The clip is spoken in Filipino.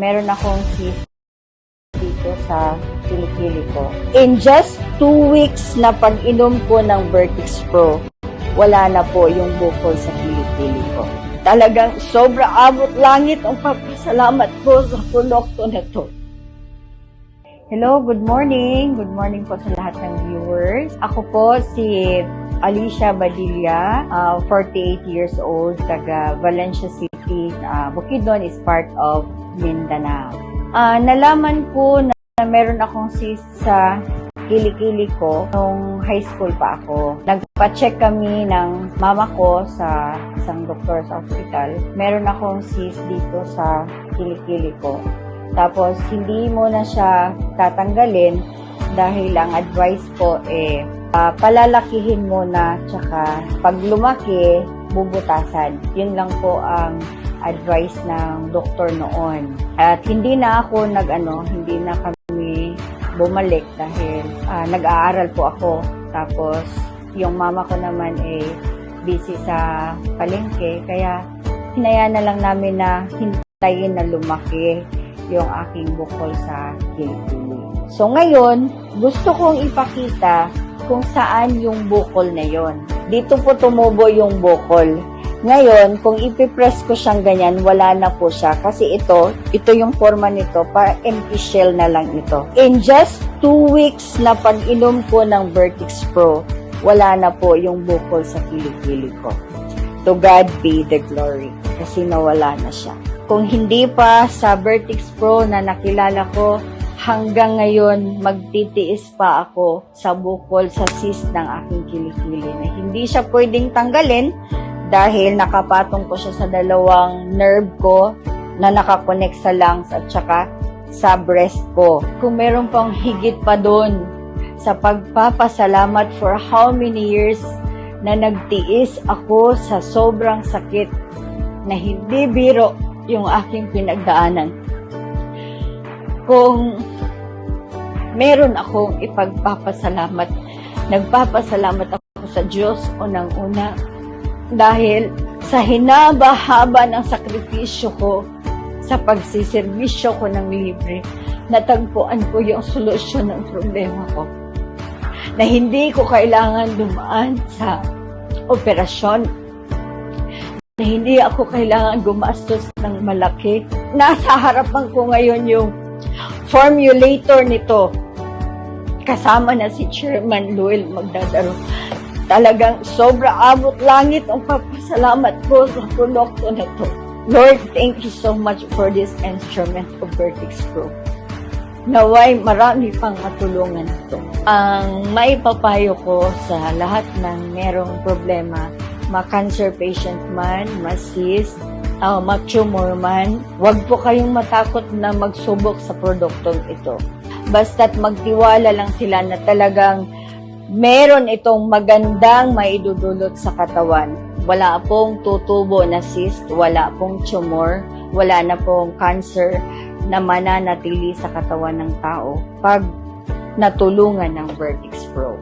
meron akong cyst dito sa kilikili ko. In just two weeks na pag-inom ko ng Vertix Pro, wala na po yung bukol sa kilikili ko. Talagang sobra abot langit ang pagpasalamat ko sa produkto na to. Hello, good morning. Good morning po sa lahat ng viewers. Ako po si Alicia Badilla, uh, 48 years old, taga Valencia City. Uh, Bukidnon is part of Mindanao. Ah, nalaman ko na, meron akong cyst sa kilikili ko nung high school pa ako. Nagpa-check kami ng mama ko sa isang doktor sa hospital. Meron akong cyst dito sa kilikili ko. Tapos, hindi mo na siya tatanggalin dahil ang advice ko eh, ah, palalakihin mo na tsaka pag lumaki, bubutasan. Yun lang po ang advice ng doktor noon. At hindi na ako nag-ano, hindi na kami bumalik dahil ah, nag-aaral po ako. Tapos, yung mama ko naman eh busy sa palengke. Kaya, hinayaan na lang namin na hintayin na lumaki yung aking bukol sa kilikili. So ngayon, gusto kong ipakita kung saan yung bukol na yon. Dito po tumubo yung bukol. Ngayon, kung ipipress ko siyang ganyan, wala na po siya. Kasi ito, ito yung forma nito, para empty shell na lang ito. In just two weeks na pag-inom ko ng Vertix Pro, wala na po yung bukol sa kilikili ko. To God be the glory. Kasi nawala na siya. Kung hindi pa sa Vertix Pro na nakilala ko, hanggang ngayon magtitiis pa ako sa bukol sa cyst ng aking kilikili na hindi siya pwedeng tanggalin dahil nakapatong ko siya sa dalawang nerve ko na nakakonect sa lungs at saka sa breast ko. Kung meron pang higit pa doon sa pagpapasalamat for how many years na nagtiis ako sa sobrang sakit na hindi biro yung aking pinagdaanan. Kung meron akong ipagpapasalamat, nagpapasalamat ako sa Diyos unang-una dahil sa hinaba-haba ng sakripisyo ko sa pagsiservisyo ko ng libre, natagpuan ko yung solusyon ng problema ko. Na hindi ko kailangan dumaan sa operasyon na hindi ako kailangan gumastos ng malaki. Nasa harapan ko ngayon yung formulator nito. Kasama na si Chairman Luel Magdadaro. Talagang sobra abot langit ang pagpasalamat ko sa produkto na to. Lord, thank you so much for this instrument of Vertex Pro. Naway marami pang matulungan ito. Ang may papayo ko sa lahat ng merong problema ma-cancer patient man, ma-cyst, uh, ma-tumor man, huwag po kayong matakot na magsubok sa produktong ito. Basta't magtiwala lang sila na talagang meron itong magandang maidudulot sa katawan. Wala pong tutubo na cyst, wala pong tumor, wala na pong cancer na mananatili sa katawan ng tao pag natulungan ng Vertix Pro.